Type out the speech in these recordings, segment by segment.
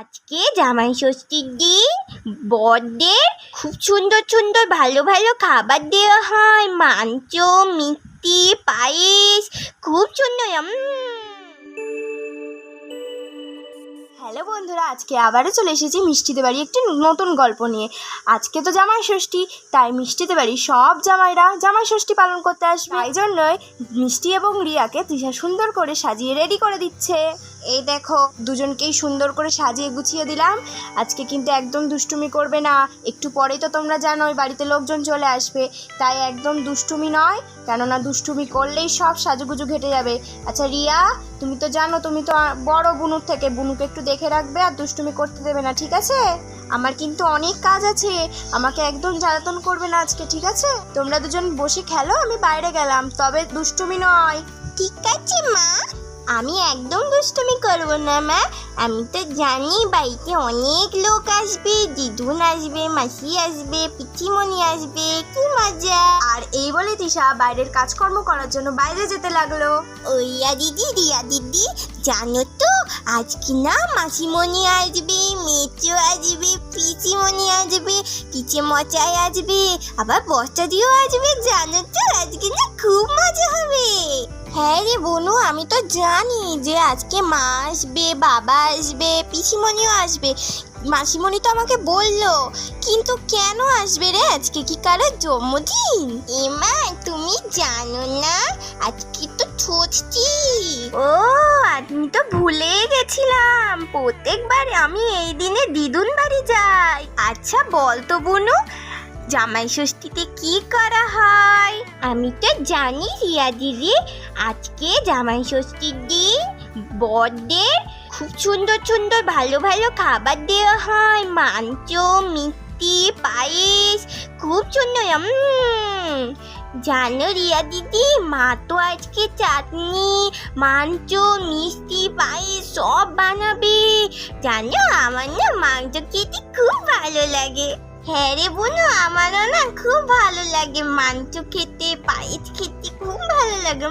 আজকে জামাই ষষ্ঠীর দিন। বরদের খুব সুন্দর সুন্দর ভালো ভালো খাবার দেওয়া হয়। মাংস, মিষ্টি, পায়েস, খুব সুন্দর হ্যালো বন্ধুরা, আজকে আবারও চলে এসেছি মিষ্টিতে বাড়ি একটি নতুন গল্প নিয়ে। আজকে তো জামাই ষষ্ঠী তাই মিষ্টিতে বাড়ি সব জামাইরা জামাই ষষ্ঠী পালন করতে আসবে। এই জন্যই মিষ্টি এবং রিয়াকে তৃষা সুন্দর করে সাজিয়ে রেডি করে দিচ্ছে। এই দেখো, দুজনকেই সুন্দর করে সাজিয়ে গুছিয়ে দিলাম। আজকে কিন্তু একদম দুষ্টুমি করবে না। একটু পরেই তো তোমরা জানোই, বাড়িতে লোকজন চলে আসবে। তাই একদম দুষ্টুমি নয়, কেননা দুষ্টুমি করলেই সব সাজুগুজু ঘেটে যাবে। আচ্ছা রিয়া, তুমি তো জানো, তুমি তো বড় বুনুর থেকে। বুনুকে একটু দেখে রাখবে আর দুষ্টুমি করতে দেবে না, ঠিক আছে? আমার কিন্তু অনেক কাজ আছে। আমাকে একদম জ্বালাতন করবে না আজকে, ঠিক আছে? তোমরা দুজন বসে খেলো, আমি বাইরে গেলাম। তবে দুষ্টুমি নয়। ঠিক আছে, মা। আমি একদম দুষ্টুমি করব না, মা। আমি তো জানি বাড়িতে অনেক লোক আসবে, দিদুন আসবে, মাসি আসবে পিচিমণি আসবে, কি মজা। আর এই বলে তিশা বাইরের কাজকর্ম করার জন্য বাইরে যেতে লাগল। ওইয়া দিদি, রিয়া দিদি, জানো তো, আজকে না মাসিমণি আসবে মেচো আসবে পিচিমণি আসবে পিচে মচাই আসবে, আবার বস্তা দিয়েও আসবে, জানো তো, আজকে না খুব মজা হবে। হ্যাঁ রে বনু, আমি তো জানি যে আজকে মা আসবে, বাবা আসবে, পিসিমণিও আসবে। মাসিমণি তো আমাকে বলল, কিন্তু কেন আসবে রে আজকে কি কারোর জন্মদিন? এমা, তুমি জানো না, আজকে তো ষষ্ঠী। ও, আমি তো ভুলে গেছিলাম। প্রত্যেকবার আমি এই দিনে দিদুন বাড়ি যাই। আচ্ছা বল তো বুনু জামাই ষষ্ঠীতে কি করা হয়? আমি তো জানি রিয়া দিদি, আজকে জামাই ষষ্ঠীর দিন বরদের খুব সুন্দর সুন্দর ভালো ভালো খাবার দেওয়া হয়। মাংস, মিষ্টি, পায়েস, খুব সুন্দর। জানো রিয়া দিদি, মা তো আজকে চাটনি, মাংস, মিষ্টি, পায়েস সব বানাবে। জানো আমার না মাংস খেতে খুব ভালো লাগে। হ্যাঁ রে বোনু, আমারও না খুব ভালো লাগে। মাংস খেতে, পায়েস খেতে খুব ভালো লাগে।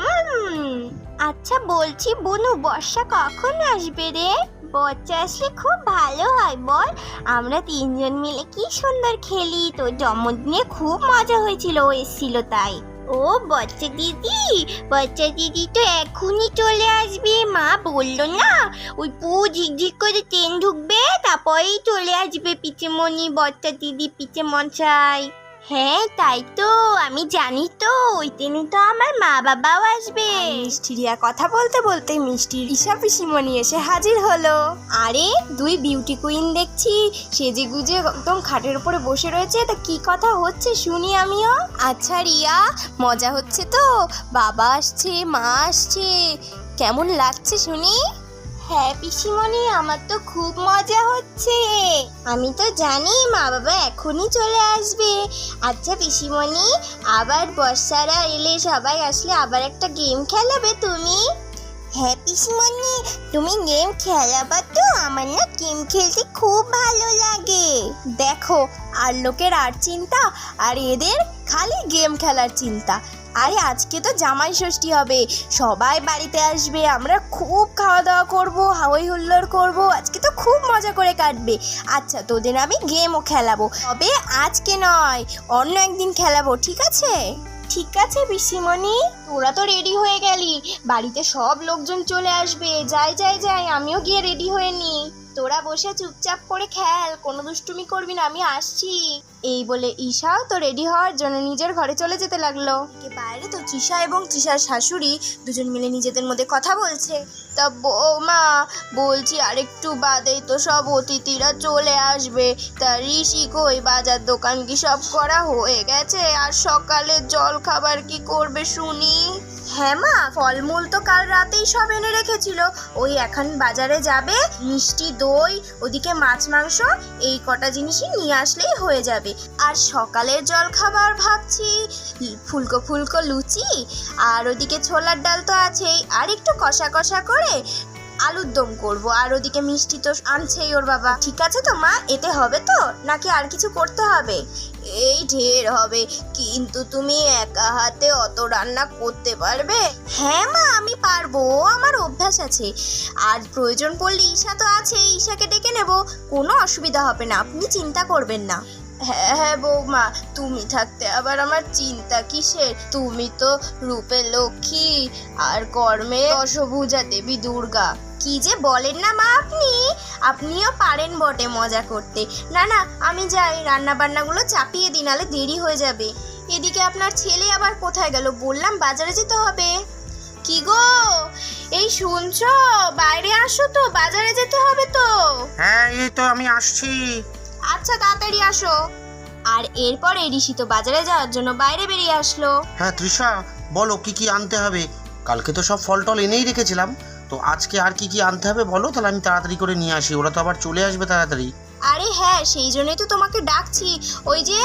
আচ্ছা বলছি বোনু, বর্ষা কখন আসবে রে? বর্ষা আসলে খুব ভালো হয় বল। আমরা তিনজন মিলে কি সুন্দর খেলি। তো জন্মদিনে খুব মজা হয়েছিল, ও এসেছিল তাই। ও, বচ্চা দিদি বচ্চা দিদি তো এখনই চলে আসবে, মা বলল না? ওই পু ঝিকঝিক করে ট্রেন ঢুকবে, তারপরেই চলে আসবে পিচেমণি, বচ্চা দিদি পিঠে মশাই হ্যাঁ তাই তো আমি জানি তো ওই ট্রেনে তো আমার মা বাবাও আসবে মিষ্টি রিয়া কথা বলতে বলতে মিষ্টি রিসা পিসিমণি এসে হাজির হলো। আরে দুই বিউটি কুইন দেখছি সেজে গুজে একদম খাটের উপরে বসে রয়েছে তা কি কথা হচ্ছে শুনি আমিও। আচ্ছা রিয়া মজা হচ্ছে তো বাবা আসছে মা আসছে কেমন লাগছে শুনি? হ্যাঁ পিসিমণি, আমার তো খুব মজা হচ্ছে। আমি তো জানি মা বাবা এখনই চলে আসবে। আচ্ছা পিসিমণি, আবার বর্ষারা এলে সবাই আসলে আবার একটা গেম খেলাবে তুমি? হ্যাঁ পিসিমণি, তুমি গেম খেলাবা তো, আমার না গেম খেলতে খুব ভালো লাগে। দেখো, আর লোকের আর চিন্তা, আর এদের খালি গেম খেলার চিন্তা। আরে আজকে তো জামাই ষষ্ঠী হবে। সবাই বাড়িতে আসবে, আমরা খুব খাওয়া দাওয়া করব, হাওয়াই হুল্লোড় করব, আজকে তো খুব মজা করে কাটবে। আচ্ছা তোদের আমি গেমও খেলাবো। তবে আজকে নয়, অন্য একদিন খেলাবো, ঠিক আছে? ঠিক আছে, পিসিমণি। তোরা তো রেডি হয়ে গেলি। বাড়িতে সব লোকজন চলে আসবে। যাই যাই যাই, আমিও গিয়ে রেডি হয়ে নি তোরা বসে চুপচাপ করে খেল, কোনো দুষ্টুমি করবি না, আমি আসছি। এই বলে ঈশাও তো রেডি হওয়ার জন্য নিজের ঘরে চলে যেতে লাগল। বাইরে তো তৃষা এবং তৃষার শাশুড়ি দুজন মিলে নিজেদের মধ্যে কথা বলছে। তা বৌমা, বলছি আরেকটু বাদেই তো সব অতিথিরা চলে আসবে। তা ঋষি কই? বাজার দোকান কি সব করা হয়ে গেছে? আর সকালে জল খাবার কি করবে শুনি? হ্যাঁ মা, ফলমূল তো কাল রাতেই সব এনে রেখেছিল। ওই এখন বাজারে যাবে, মিষ্টি দই, ওদিকে মাছ মাংস, এই কটা জিনিসই নিয়ে আসলেই হয়ে যাবে। আর সকালের জল খাবার ভাবছি, ফুলকো ফুলকো লুচি, আর ওদিকে ছোলার ডাল তো আছেই। আর একটু কষা কষা করে আলুর দম করব। আর ওদিকে মিষ্টি তো আনছেই ওর বাবা। ঠিক আছে তো, মা? এতে হবে তো? নাকি আর কিছু করতে হবে? এই ঢের হবে। কিন্তু তুমি একা হাতে অত রান্না করতে পারবে? হ্যাঁ মা, আমি পারব। আমার অভ্যাস আছে। আর প্রয়োজন পড়লে ঈশা তো আছে, ঈশাকে ডেকে নেব। কোনো অসুবিধা হবে না, আপনি চিন্তা করবেন না। হ্যাঁ হ্যাঁ বৌমা, তুমি থাকতে আবার আমার চিন্তা কিসের? তুমি তো রূপে লক্ষ্মী, আর কর্মে দশভুজা দেবী দুর্গা। কি যে বলেন না মা আপনি? আপনিও পারেন বটে মজা করতে। না না আমি যাই রান্না বান্নাগুলো চাপিয়ে দিন নালে দেরি হয়ে যাবে। এদিকে আপনার ছেলে আবার কোথায় গেল? বললাম বাজারে যেতে হবে। কি গো? এই শুনছো? বাইরে আসো তো বাজারে যেতে হবে তো। হ্যাঁ এই তো আমি আসছি। আচ্ছা তাড়াতাড়ি আসো। আর এরপরে ঋষি তো বাজারে যাওয়ার জন্য বাইরে বেরিয়ে আসলো। হ্যাঁ তৃষা বলো কি কি আনতে হবে? কালকে তো সব ফল টল এনেই রেখেছিলাম। তো আজকে আর কি কি আনতে হবে বলো? তাহলে আমি তাড়াতাড়ি করে নিয়ে আসি। ওরা তো আবার চলে আসবে তাড়াতাড়ি। আরে হ্যাঁ সেই জন্যই তো তোমাকে ডাকছি। ওই যে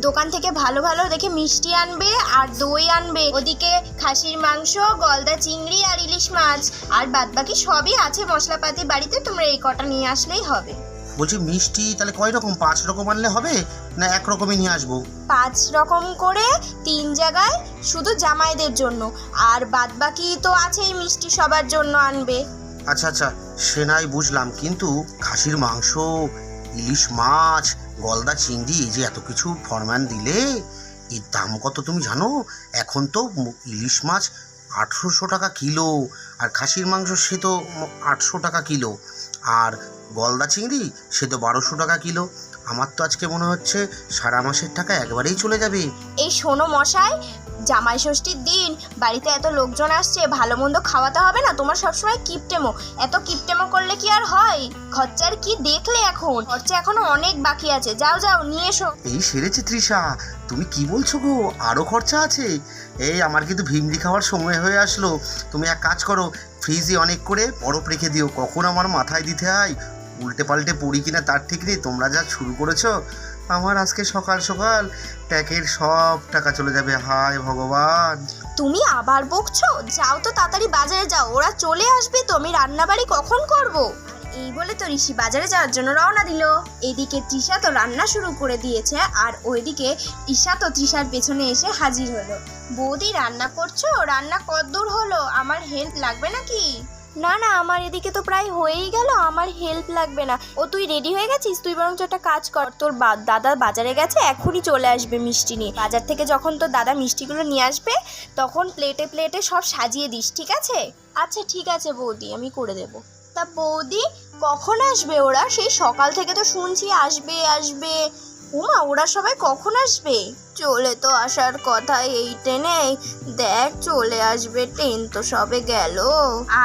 দোকান থেকে ভালো ভালো দেখে মিষ্টি আনবে আর দই আনবে। ওদিকে খাসির মাংস, গলদা চিংড়ি আর ইলিশ মাছ। আর বাদ বাকি সবই আছে মশলাপাতি বাড়িতে, তোমরা এই কটা নিয়ে আসলেই হবে। বলছি মিষ্টি তাহলে কয় রকম? পাঁচ রকম আনলে হবে না এক রকমই নিয়ে আসব? পাঁচ রকম করে তিন জায়গায় শুধু জামাইদের জন্য। আর বাদবাকি তো আছেই মিষ্টি সবার জন্য আনবে। আচ্ছা আচ্ছা সে নাই বুঝলাম কিন্তু খাসির মাংস ইলিশ মাছ গলদা চিংড়ি এই যে এত কিছু ফরমান দিলে এর দাম কত তুমি জানো? এখন তো ইলিশ মাছ আঠেরোশো টাকা কিলো আর খাসির মাংস সে তো আটশো টাকা কিলো। আর গলদা চিংড়ি সে তো বারোশো টাকা কিলো। আমার তো আজকে মনে হচ্ছে সারা মাসের টাকা একবারেই চলে যাবে। এই শোনো মশাই জামাই ষষ্ঠীর দিন বাড়িতে এত লোকজন আসছে ভালো মন্দ খাওয়াতে হবে না তোমার সবসময় কিপটেমো। এত কিপটেমো করলে কি আর হয়? খরচার কি দেখলে এখন? খরচা এখনও অনেক বাকি আছে যাও যাও নিয়ে এসো। এই সেরেছে তৃষা তুমি কি বলছো গো? আরও খরচা আছে? এই আমার কিন্তু ভিমরি খাওয়ার সময় হয়ে আসলো। তুমি এক কাজ করো ফ্রিজে অনেক করে বরফ রেখে দিও কখন আমার মাথায় দিতে হয়? উল্টে পাল্টে পড়ি কিনা তার ঠিক নেই। তোমরা যা শুরু করেছ, আমার আজকে সকাল সকাল ট্যাকের সব টাকা চলে যাবে। হায় ভগবান! তুমি আবার বকছো? যাও তো তাড়াতাড়ি বাজারে যাও। ওরা চলে আসবে তো, আমি রান্নাবাড়ি কখন করব? এই বলে তো ঋষি বাজারে যাওয়ার জন্য রওনা দিল। এদিকে তৃষা তো রান্না শুরু করে দিয়েছে, আর ওইদিকে ঈশা তো তৃষার পেছনে এসে হাজির হলো। বৌদি, রান্না করছ? রান্না কতদূর হলো? আমার হেল্প লাগবে নাকি? না না, আমার এদিকে তো প্রায় হয়েই গেল, আমার হেল্প লাগবে না। ও, তুই রেডি হয়ে গেছিস? তুই বরঞ্চ একটা কাজ কর। তোর দাদা বাজারে গেছে, এখনই চলে আসবে মিষ্টি নিয়ে। বাজার থেকে যখন তোর দাদা মিষ্টিগুলো নিয়ে আসবে, তখন প্লেটে প্লেটে সব সাজিয়ে দিস, ঠিক আছে? আচ্ছা ঠিক আছে বৌদি, আমি করে দেব। তা বৌদি, কখন আসবে ওরা? সেই সকাল থেকে তো শুনছি, আসবে আসবে। উমা ওরা সবাই কখন আসবে? চলে তো আসার কথা এই ট্রেনে। দেখ চলে আসবে ট্রেন তো সবে গেল।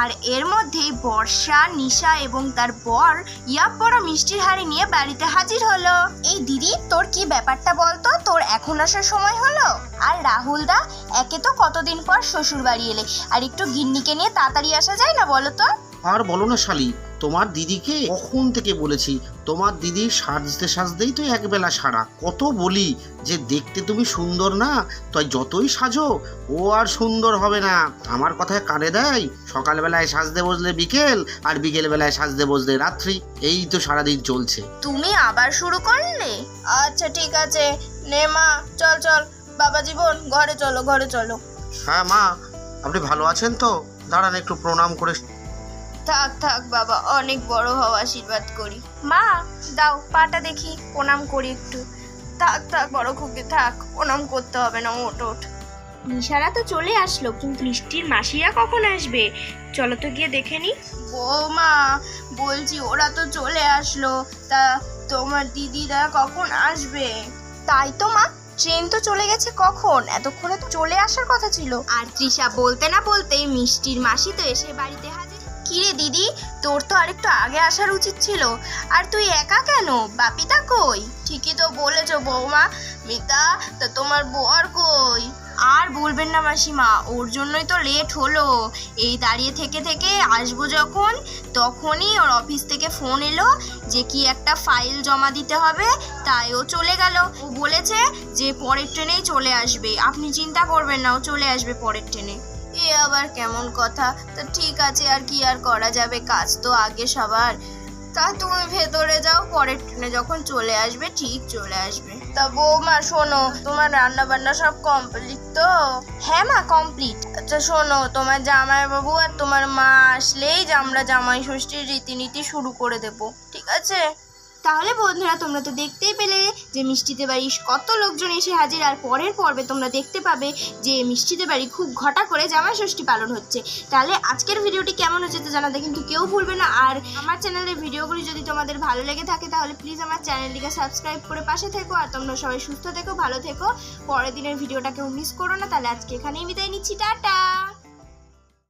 আর এর মধ্যেই বর্ষা নিশা এবং তার বর ইয়াপ বড় মিষ্টির হাড়ি নিয়ে বাড়িতে হাজির হলো। এই দিদি তোর কি ব্যাপারটা বলতো? তোর এখন আসার সময় হলো? আর রাহুল দা একে তো কতদিন পর শ্বশুর বাড়ি এলে। আর একটু গিন্নিকে নিয়ে তাড়াতাড়ি আসা যায় না বলো তো? আর বলো না শালি তোমার দিদিকে কখন থেকে বলেছি? তোমার দিদি সাজতে সাজতেই তো একবেলা সারা। কত বলি যে দেখতে তুমি সুন্দর না তাই যতই সাজো ও আর সুন্দর হবে না। আমার কথায় কানে দেয় সকালবেলায় সাজতে বসলে বিকেল আর বিকেল বেলায় সাজতে বসলে রাত্রি। এই তো সারাদিন চলছে। তুমি আবার শুরু করলে? আচ্ছা ঠিক আছে। নে মা চল চল। বাবা জীবন ঘরে চলো ঘরে চলো। হ্যাঁ মা আপনি ভালো আছেন তো? দাঁড়ান একটু প্রণাম করে থাক থাক বাবা অনেক বড় হও আশীর্বাদ করি। মা দাও পাটা দেখি প্রণাম করি একটু। থাক থাক বড় খুকে থাক প্রণাম করতে হবে না ওট ওঠ। নিশারা তো চলে আসলো কিন্তু মিষ্টির মাসিরা কখন আসবে? চলো তো গিয়ে দেখে নি। বৌমা বলছি ওরা তো চলে আসলো তা তোমার দিদিরা কখন আসবে? তাই তো মা ট্রেন তো চলে গেছে কখন? এতক্ষণে তো চলে আসার কথা ছিল। আর তৃষা বলতে না বলতেই মিষ্টির মাসি তো এসে বাড়িতে কিরে দিদি? তোর তো আরেকটু আগে আসার উচিত ছিল। আর তুই একা কেন? বাপিতা কই? ঠিকই তো বলেছ বৌমা। মিতা, তা তোমার বর কই? আর বলবেন না মাসিমা, ওর জন্যই তো লেট হলো। এই দাঁড়িয়ে থেকে থেকে আসব যখন, তখনই ওর অফিস থেকে ফোন এলো যে কি একটা ফাইল জমা দিতে হবে, তাই ও চলে গেল। ও বলেছে যে পরের ট্রেনেই চলে আসবে। আপনি চিন্তা করবেন না, ও চলে আসবে পরের ট্রেনে এ আবার কেমন কথা? তা ঠিক আছে আর কি আর করা যাবে? কাজ তো আগে সবার। তা তুমি ভেতরে যাও পরের ট্রেনে যখন চলে আসবে ঠিক চলে আসবে। তা বৌমা শোনো তোমার রান্না বান্না সব কমপ্লিট তো? হ্যাঁ মা কমপ্লিট আচ্ছা শোনো তোমার জামাই বাবু আর তোমার মা আসলেই আমরা জামাই ষষ্ঠীর রীতিনীতি শুরু করে দেব। ঠিক আছে? তাহলে বন্ধুরা, তোমরা তো দেখতেই পেলে যে মিষ্টিতে বাড়ি কত লোকজন এসে হাজির, আর পরের পর্বে তোমরা দেখতে পাবে যে মিষ্টিতে বাড়ি খুব ঘটা করে জামাই ষষ্ঠী পালন হচ্ছে। তাহলে আজকের ভিডিওটি কেমন হচ্ছে তো জানাতে কিন্তু কেউ ভুলবে না। আর আমার চ্যানেলের ভিডিওগুলি যদি তোমাদের ভালো লেগে থাকে, তাহলে প্লিজ আমার চ্যানেলটিকে সাবস্ক্রাইব করে পাশে থেকো, আর তোমরা সবাই সুস্থ থেকো, ভালো থেকো। পরের দিনের ভিডিওটা কেউ মিস করো না, তাহলে আজকে এখানেই বিদায় নিচ্ছি। টাটা!